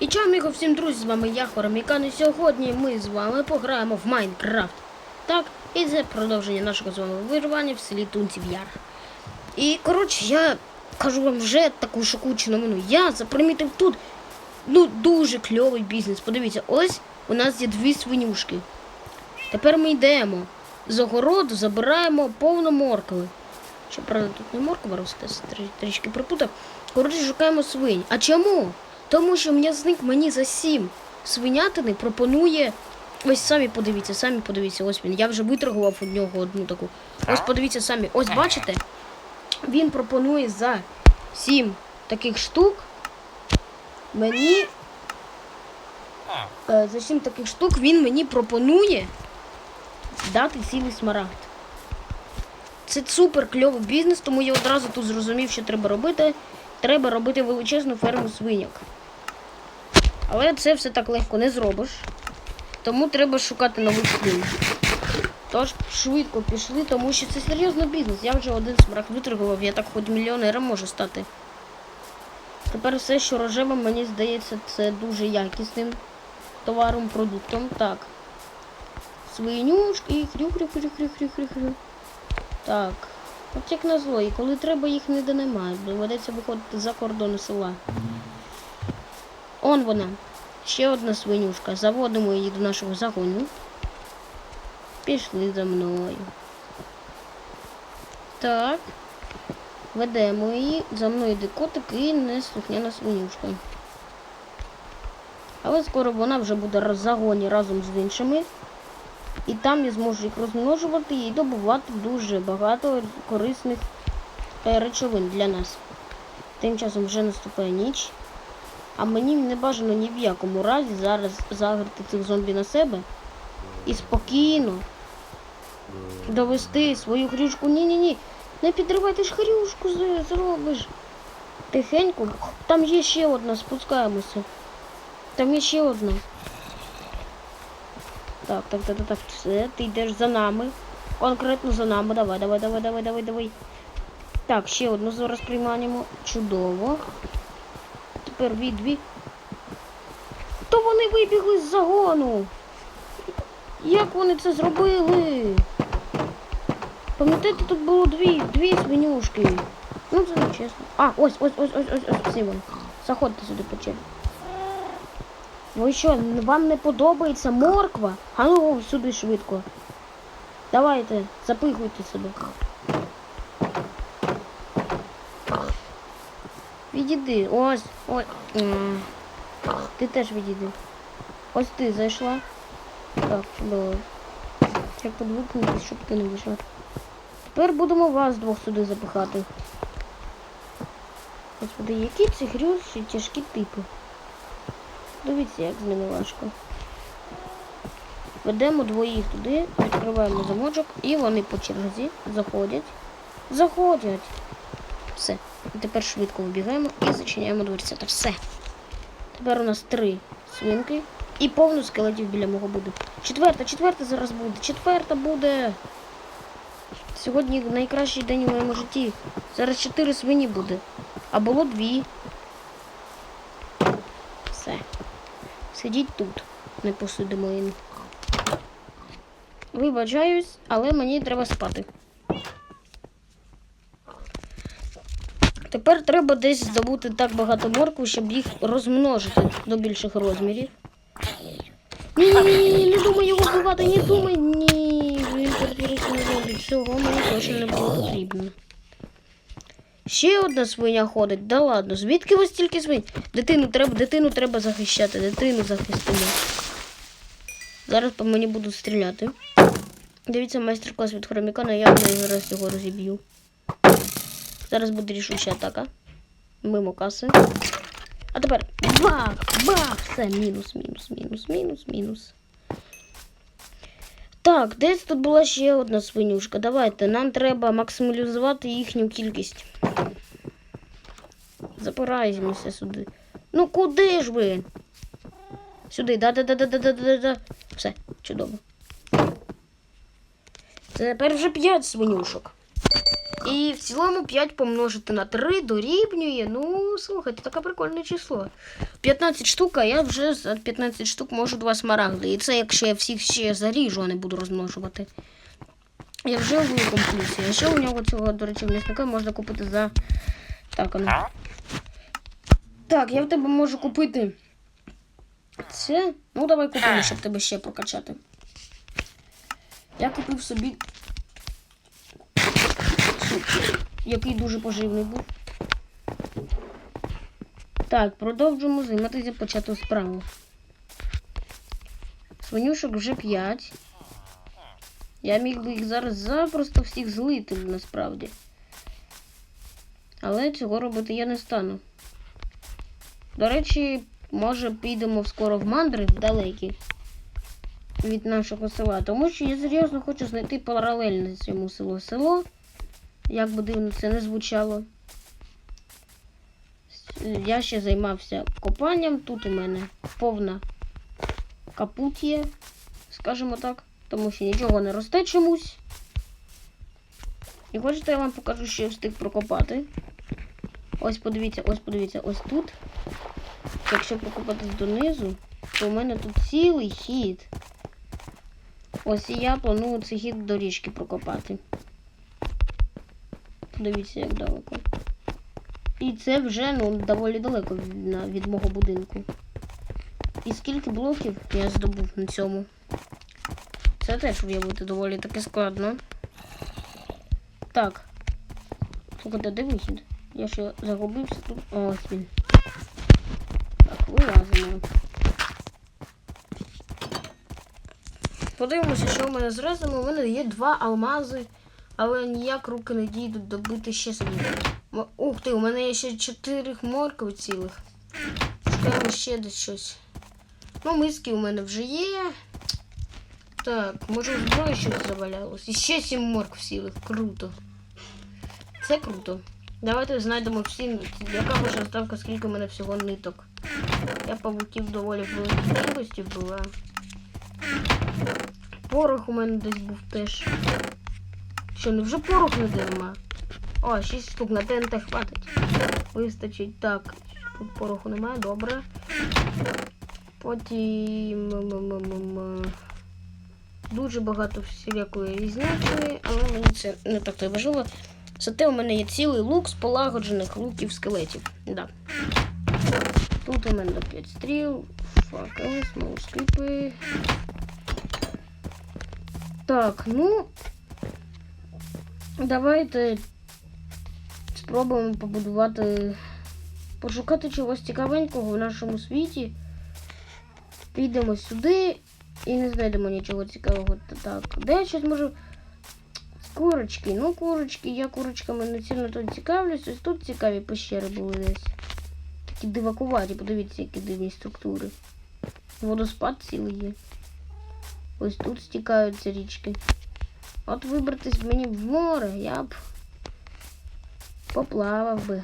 І чого, аміго, всім друзі, з вами я, Хоромікан, і сьогодні ми з вами пограємо в Майнкрафт. Так, і це продовження нашого з вами вирування в селі Тунців Яр. І, коротше, я кажу вам вже таку шокуючу новину. Я запримітив тут ну, дуже кльовий бізнес. Подивіться, ось у нас є дві свинюшки. Тепер ми йдемо з огороду, забираємо повно моркви. Що, правда, тут не морква росте, трішки припутав. Коротше, шукаємо свинь. А чому? Тому що м'язник мені за сім свинятини пропонує. Ось самі подивіться, самі подивіться, ось він. Я вже виторгував у нього одну таку. Ось подивіться самі. Ось бачите? Він пропонує за сім таких штук. Мені. е, За сім таких штук він мені пропонує дати цілий смарагд. Це супер кльовий бізнес, тому я одразу тут зрозумів, що треба робити. Треба робити величезну ферму свиньок. Але це все так легко не зробиш. Тому треба шукати нових свинь. Тож швидко пішли, тому що це серйозний бізнес. Я вже один смарагд виторгував, я так хоч мільйонером можу стати. Тепер все, що рожеве, мені здається, це дуже якісним товаром, продуктом. Так. Свинюшки, хрю-хрю-хрю-хрю-хрю-хрю. Так. От як назло, і коли треба, їх ніде немає. Доведеться виходити за кордони села. Он вона. Ще одна свинюшка. Заводимо її до нашого загону. Пішли за мною. Так. Ведемо її. За мною йде котик і неслухняна свинюшка. Але скоро вона вже буде в загоні разом з іншими. І там я зможу їх розмножувати і добувати дуже багато корисних е, речовин для нас. Тим часом вже наступає ніч. А мені не бажано ні в якому разі зараз заграти цих зомбі на себе і спокійно довести свою хрюшку. Ні-ні-ні. Не підривайте ж хрюшку, зробиш. Тихенько. Там є ще одна, спускаємося. Там є ще одна. Так, так, так, так, так, все, ти йдеш за нами. Конкретно за нами. Давай, давай, давай, давай, давай, давай. Так, ще одну зараз приймаємо. Чудово. Тепер дві. То вони вибігли з загону. Як вони це зробили? Пам'ятаєте, тут було дві, дві свинюшки. Ну це не чесно. А, ось, ось, ось, ось, ось, ось, всі вони. Заходьте сюди черзі. Ви що, вам не подобається морква? А ну сюди швидко. Давайте, запихуйте себе. Відійди, ось, ось. Ти теж відійди. Ось ти зайшла. Так, чудово. Як подвикнутися, щоб ти не вийшла. Тепер будемо вас двох сюди запихати. Господи, які ці грюші тяжкі типи. Дивіться, як з ними важко. Ведемо двоїх туди, відкриваємо замочок і вони по черзі заходять. Заходять. Тепер швидко вибігаємо і зачиняємо дверця. Та все. Тепер у нас три свинки і повно скелетів біля мого буде. Четверта, четверта зараз буде. Четверта буде. Сьогодні найкращий день у моєму житті. Зараз чотири свині буде. А було дві. Все. Сидіть тут, не посидимо їм. Вибачаюсь, але мені треба спати. Тепер треба десь здобути так багато моркви, щоб їх розмножити до більших розмірів. Ні, ні, ні, не думай його вбивати, не думай, ні. Він перетворився на зомбі. Цього мені точно не було потрібно. Ще одна свиня ходить. Да ладно, звідки ось стільки свинь? Дитину треба, дитину треба захищати, дитину захистимо. Зараз по мені будуть стріляти. Дивіться майстер-клас від хромікана, я зараз його розіб'ю. Зараз буде рішуча атака. Мимо каси. А тепер бах! Бах! Все, мінус, мінус, мінус, мінус, мінус. Так, десь тут була ще одна свинюшка. Давайте, нам треба максималізувати їхню кількість. Запираємося сюди. Ну куди ж ви? Сюди, да-да-да-да-да-да-да. Все, чудово. Це тепер вже п'ять свинюшок. І в цілому 5 помножити на 3 дорівнює. Ну, слухайте, таке прикольне число. 15 штук, а я вже за 15 штук можу 2 смарагди. І це якщо я всіх ще заріжу, а не буду розмножувати. Я вже у великому плюсі. А ще у нього цього, до речі, м'ясника можна купити за. Так, а ну. Так, я в тебе можу купити. Це. Ну, давай купимо, щоб тебе ще прокачати. Я купив собі який дуже поживний був. Так, продовжуємо займатися почату справу. Свинюшок вже 5. Я міг би їх зараз запросто всіх злити насправді. Але цього робити я не стану. До речі, може підемо скоро в мандри далекі від нашого села. Тому що я серйозно хочу знайти паралельне цьому селу село. Як би дивно це не звучало. Я ще займався копанням. Тут у мене повна капут є, скажімо так, тому що нічого не росте чомусь. І хочете, я вам покажу, що я встиг прокопати. Ось подивіться, ось подивіться, ось тут. Якщо прокопатись донизу, то у мене тут цілий хід. Ось і я планую цей хід до річки прокопати. Подивіться, як далеко. І це вже ну, доволі далеко від, від мого будинку. І скільки блоків я здобув на цьому? Це теж уявити доволі таки складно. Так. Слухайте, де вихід? Я ще загубився тут. Ось він. Так, вилазимо. Подивимося, що у мене з резами. У мене є два алмази, але ніяк руки не дійдуть добити ще собі. Ух ти, у мене є ще чотири моркви цілих. Шукаємо ще десь щось. Ну, миски у мене вже є. Так, може у зброї щось завалялось. І ще сім моркв цілих. Круто. Це круто. Давайте знайдемо всі, яка ваша ставка, скільки у мене всього ниток. Я павуків доволі великій була. Порох у мене десь був теж. Що, не вже порох не нема? О, 6 штук на ТНТ хватить. Вистачить. Так, тут пороху немає, добре. Потім. Дуже багато всілякої різнячої, але мені це не так важливо. Зате у мене є цілий лук з полагоджених луків скелетів. Да. Тут у мене 5 стріл, факели, смолоскипи. Так, ну. Давайте спробуємо побудувати. Пошукати чогось цікавенького в нашому світі. Підемо сюди і не знайдемо нічого цікавого. Та Так, де я щось можу. Курочки, ну курочки, я курочками не сильно тут цікавлюсь. Ось тут цікаві пещери були десь. Такі дивакуваті, подивіться, які дивні структури. Водоспад цілий є. Ось тут стікаються річки. От вибратись мені в море, я б поплавав би.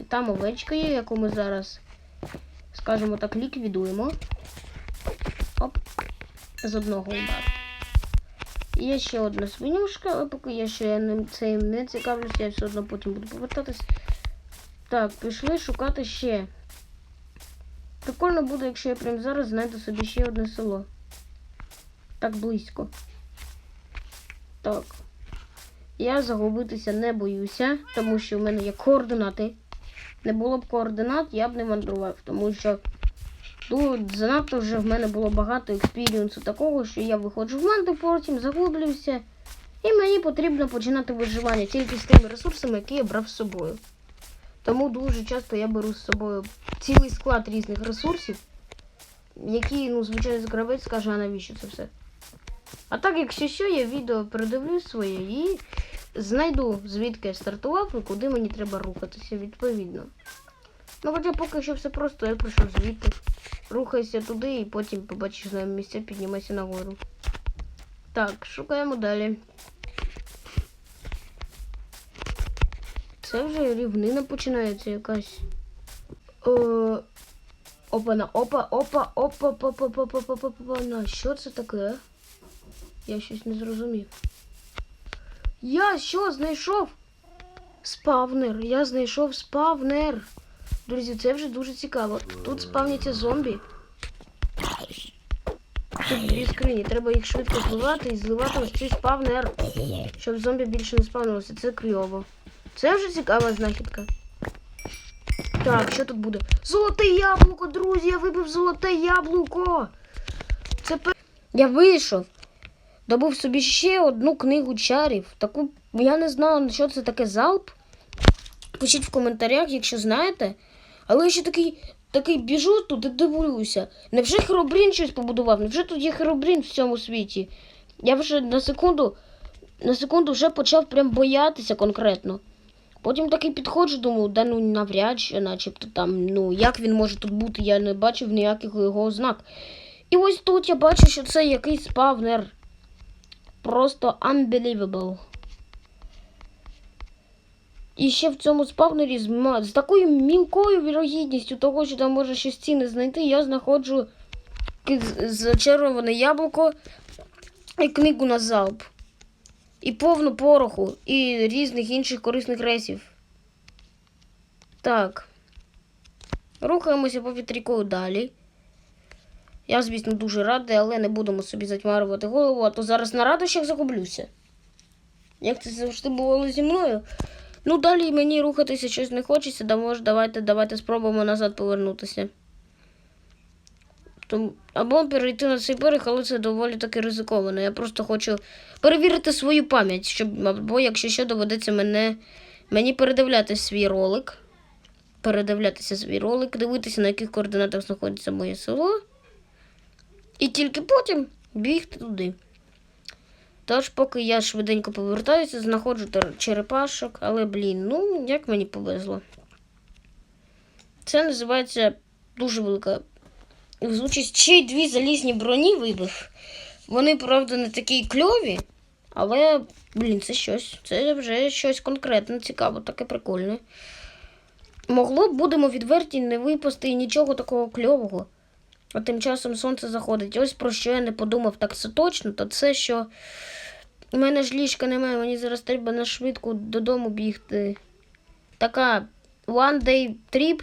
І там овечка є, яку ми зараз, скажімо так, ліквідуємо. Оп. З одного удару. Є ще одна свинюшка, але поки я ще ним цим не цікавлюся, я все одно потім буду повертатись. Так, пішли шукати ще. Прикольно буде, якщо я прямо зараз знайду собі ще одне село. Так близько. Так. Я загубитися не боюся, тому що в мене є координати. Не було б координат, я б не мандрував, тому що тут занадто вже в мене було багато експіріенсу такого, що я виходжу в мандру, потім загублююся. І мені потрібно починати виживання тільки з тими ресурсами, які я брав з собою. Тому дуже часто я беру з собою цілий склад різних ресурсів, які, ну, звичайно, гравець скаже, а навіщо це все. А так, якщо що, я відео передивлюсь своє і знайду, звідки я стартував і куди мені треба рухатися відповідно. Ну, хоча поки що все просто, я прийшов звідти. Рухайся туди і потім побачиш нові місця, піднімайся нагору. Так, шукаємо далі. Це вже рівнина починається якась. Е, Опана, опа, опа, опа, опа, опа, опа, опа, опа, опа, на що це таке? Я щось не зрозумів. Я що знайшов? Спавнер. Я знайшов спавнер. Друзі, це вже дуже цікаво. Тут спавняться зомбі. Тут дві скрині. Треба їх швидко зливати і зливати ось цей спавнер. Щоб зомбі більше не спавнилося. Це кльово. Це вже цікава знахідка. Так, що тут буде? Золоте яблуко, друзі! Я вибив золоте яблуко! Це пе... Я вийшов. Добув собі ще одну книгу чарів. Таку. Я не знала, що це таке залп. Пишіть в коментарях, якщо знаєте. Але я ще такий, такий біжу тут і дивуюся. Невже Херобрін щось побудував? Невже тут є Херобрін в цьому світі? Я вже на секунду, на секунду вже почав прям боятися конкретно. Потім такий підходжу, думаю, да ну навряд чи, начебто там, ну як він може тут бути, я не бачив ніяких його ознак. І ось тут я бачу, що це якийсь спавнер. Просто unbelievable. І ще в цьому спавнері з, з такою мілкою вірогідністю того, що там може щось цінне знайти, я знаходжу зачароване яблуко і книгу на залп. І повну пороху, і різних інших корисних ресів. Так. Рухаємося по вітріку далі. Я, звісно, дуже радий, але не будемо собі затьмарювати голову, а то зараз на радощах загублюся. Як це завжди бувало зі мною. Ну, далі мені рухатися щось не хочеться, да може, давайте, давайте спробуємо назад повернутися. Або перейти на цей берег, але це доволі таки ризиковано. Я просто хочу перевірити свою пам'ять, щоб, або якщо що, доведеться мене, мені передивляти свій ролик. Передивлятися свій ролик, дивитися, на яких координатах знаходиться моє село. І тільки потім бігти туди. Тож, поки я швиденько повертаюся, знаходжу черепашок, але, блін, ну, як мені повезло. Це називається дуже велика везучість. Ще й дві залізні броні вибив. Вони, правда, не такі кльові, але, блін, це щось. Це вже щось конкретне, цікаво, таке прикольне. Могло б, будемо відверті, не випасти нічого такого кльового. А тим часом сонце заходить. Ось про що я не подумав так точно, то це, що у мене ж ліжка немає, мені зараз треба на швидку додому бігти. Така one day trip,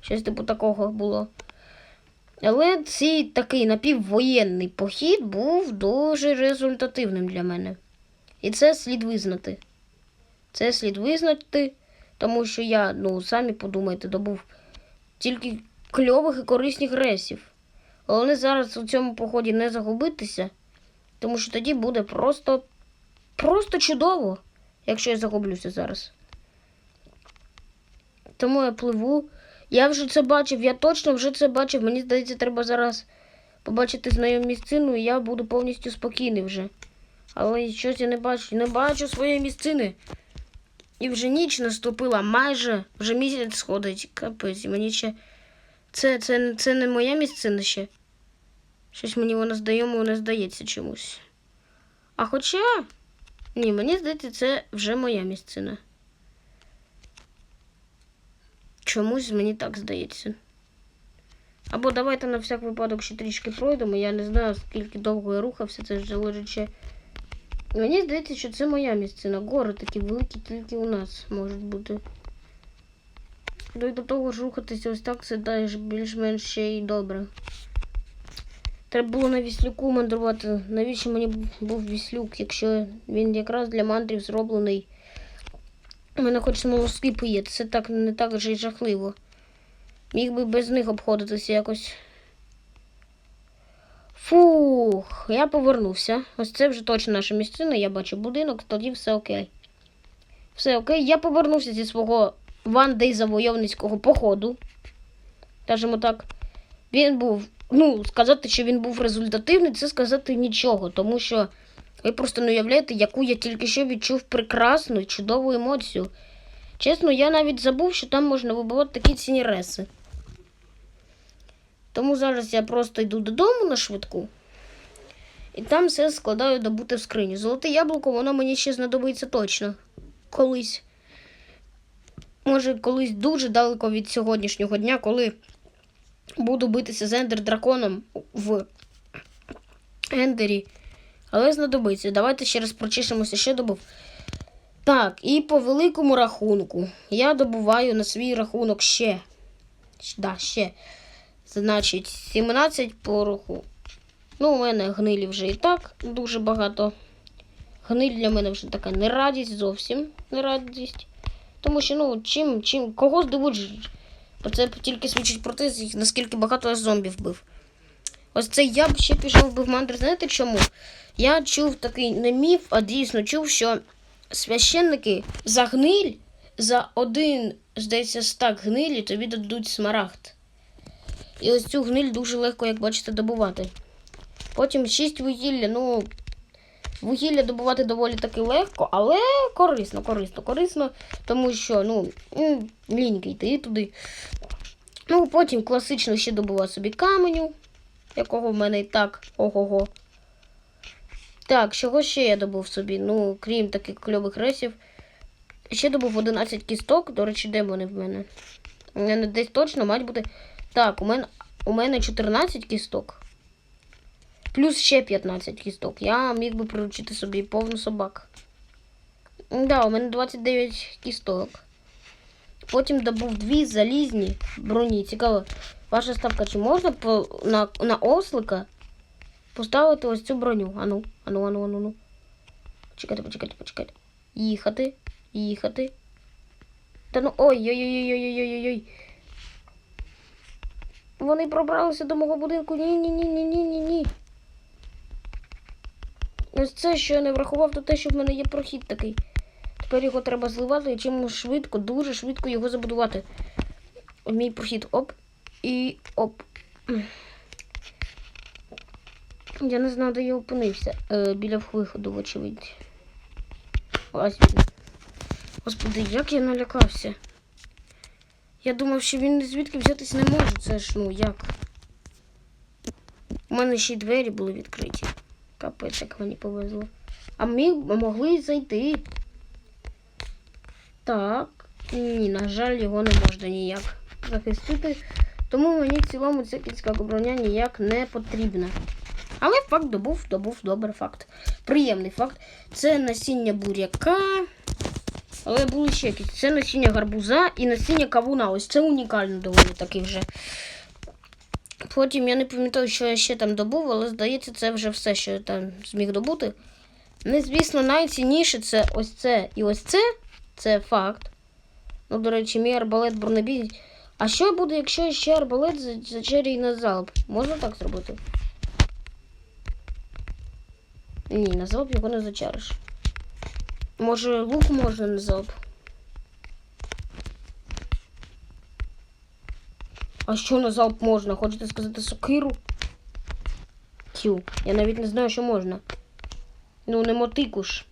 щось типу такого було. Але цей такий напіввоєнний похід був дуже результативним для мене. І це слід визнати. Це слід визнати, тому що я, ну, самі подумайте, добув тільки кльових і корисних ресів. Головне зараз у цьому поході не загубитися, тому що тоді буде просто, просто чудово, якщо я загублюся зараз. Тому я пливу. Я вже це бачив, я точно вже це бачив. Мені здається, треба зараз побачити знайому місцину, і я буду повністю спокійний вже. Але щось я не бачу, не бачу своєї місцини. І вже ніч наступила майже, вже місяць сходить. Капець, мені ще. Це, це, це не моя місцина ще. Щось мені воно знайомо не здається чомусь. А хоча. Ні, мені здається, це вже моя місцина. Чомусь мені так здається. Або давайте на всяк випадок ще трішки пройдемо. Я не знаю, скільки довго я рухався, це ж залежить. Мені здається, що це моя місцина. Гори такі великі, тільки у нас можуть бути. Ну і до того ж рухатися ось так це теж більш-менш ще й добре. Треба було на віслюку мандрувати. Навіщо мені був віслюк, якщо він якраз для мандрів зроблений. У мене хоч смолоскипи є, це так не так вже й жахливо. Міг би без них обходитися якось. Фух, я повернувся. Ось це вже точно наша місцина. Я бачу будинок, тоді все окей. Все окей. Я повернувся зі свого ван-дей завойовницького походу. Скажімо так, він був. Ну, сказати, що він був результативний, це сказати нічого, тому що ви просто не уявляєте, яку я тільки що відчув прекрасну чудову емоцію. Чесно, я навіть забув, що там можна вибивати такі цінні реси. Тому зараз я просто йду додому на швидку. І там все складаю добути в скриню. Золоте яблуко, воно мені ще знадобиться точно. Колись. Може, колись дуже далеко від сьогоднішнього дня, коли буду битися з ендер драконом в ендері. Але знадобиться. Давайте ще раз прочишемося, що добув. Так, і по великому рахунку я добуваю на свій рахунок ще. Да, ще. Значить, 17 пороху. Ну, у мене гнилі вже і так дуже багато. Гниль для мене вже така не радість, зовсім не радість. Тому що, ну, чим, чим, кого здивують, бо це тільки свідчить про те, наскільки багато я зомбів бив. Ось це я б ще пішов би в мандри. Знаєте чому? Я чув такий не міф, а дійсно чув, що священники за гниль, за один, здається, стак гнилі тобі дадуть смарагд. І ось цю гниль дуже легко, як бачите, добувати. Потім 6 вугілля, ну. Вугілля добувати доволі таки легко, але корисно, корисно, корисно, тому що, ну, ліньки йти туди. Ну, потім класично ще добував собі каменю, якого в мене і так ого-го. Так, чого ще я добув собі? Ну, крім таких кльових ресів. Ще добув 11 кісток. До речі, де вони в мене десь точно мають бути. Так, у мене, у мене 14 кісток. Плюс ще 15 кісток. Я міг би приручити собі повну собак. Да, у мене 29 кісток. Потім добув дві залізні броні. Цікаво, ваша ставка, чи можна по, на, на ослика поставити ось цю броню? Ану, ану, ану, ану, ану. Почекайте, почекайте, почекайте. Їхати, їхати. Та ну ой-ой-ой-ой-ой-ой-ой-ой. Вони пробралися до мого будинку. Ні, ні, ні, ні, ні, ні, ні. Ось це, що я не врахував, то те, що в мене є прохід такий. Тепер його треба зливати і чим швидко, дуже швидко його забудувати. Мій прохід. Оп. І оп. Я не знаю, де я опинився. Е, біля виходу, вочевидь. Ось він. Господи, як я налякався. Я думав, що він звідки взятись не може. Це ж, ну, як? У мене ще й двері були відкриті. Капець, як мені повезло. А ми могли зайти. Так. Ні, на жаль, його не можна ніяк захистити. Тому мені в цілому ця кінська броня ніяк не потрібна. Але факт добув, добув, добре факт. Приємний факт. Це насіння буряка. Але були ще якісь. Це насіння гарбуза і насіння кавуна. Ось це унікально доволі таки вже. Потім я не пам'ятаю, що я ще там добув, але здається, це вже все, що я там зміг добути. Не, звісно, найцінніше це ось це і ось це. Це факт. Ну, до речі, мій арбалет бронебій. А що буде, якщо ще арбалет за- зачерює на залп? Можна так зробити? Ні, на залп його не зачариш. Може, лук можна на залп? А що на залп можна? Хочете сказати сокиру? Тю, я навіть не знаю, що можна. Ну, не мотику ж.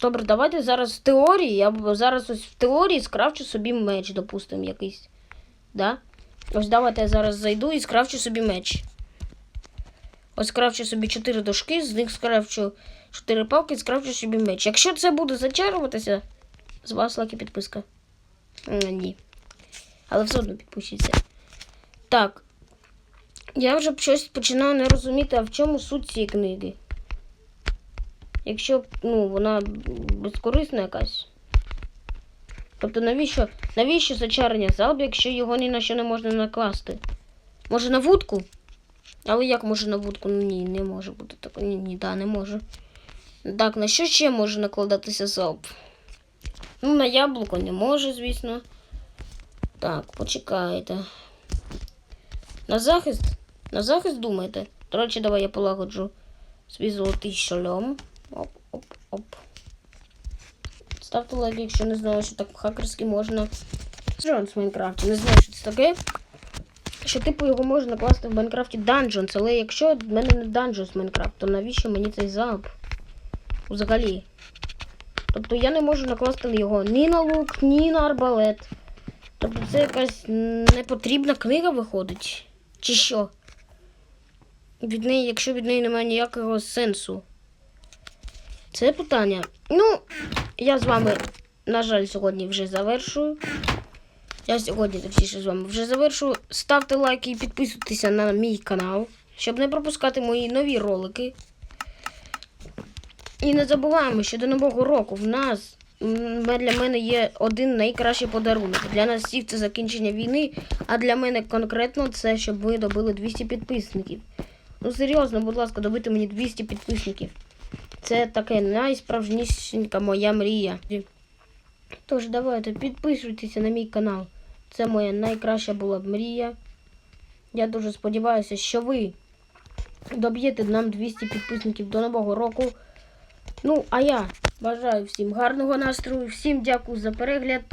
Добре, давайте зараз в теорії. Я зараз ось в теорії скрафчу собі меч, допустимо, якийсь. Да? Ось давайте я зараз зайду і скрафчу собі меч. Ось скрафчу собі 4 дошки, з них скрафчу 4 палки, і скрафчу собі меч. Якщо це буде зачаруватися, з вас лаки підписка. Ні. Але все одно підпишіться. Так. Я вже щось починаю не розуміти, а в чому суть цієї книги. Якщо ну, вона безкорисна якась. Тобто навіщо, навіщо зачарення залп, якщо його ні на що не можна накласти? Може на вудку? Але як може на вудку? Ну ні, не може бути такого. Ні, ні, да, не може. Так, на що ще може накладатися залп? Ну, на яблуко не може, звісно. Так, почекайте. На захист? На захист думаєте? До речі, давай я полагоджу свій золотий шолом. Оп, оп, оп. Ставте лайк, якщо не знали, що так хакерськи можна. Джонс в Майнкрафті. Не знаю, що це таке. Що, типу, його можна класти в Майнкрафті Dungeons, але якщо в мене не Dungeons Майнкрафт, то навіщо мені цей залп? Взагалі. Тобто я не можу накласти його ні на лук, ні на арбалет. Тобто це якась непотрібна книга виходить. Чи що? Від неї, якщо від неї немає ніякого сенсу. Це питання. Ну, я з вами, на жаль, сьогодні вже завершую. Я сьогодні, точніше, з вами вже завершую. Ставте лайки і підписуйтеся на мій канал, щоб не пропускати мої нові ролики. І не забуваємо, що до Нового року в нас для мене є один найкращий подарунок. Для нас всіх це закінчення війни, а для мене конкретно це, щоб ми добили 200 підписників. Ну серйозно, будь ласка, добити мені 200 підписників. Це таке найсправжнішенька моя мрія. Тож давайте підписуйтеся на мій канал. Це моя найкраща була б мрія. Я дуже сподіваюся, що ви доб'єте нам 200 підписників до Нового року. Ну, а я бажаю всім гарного настрою, всім дякую за перегляд.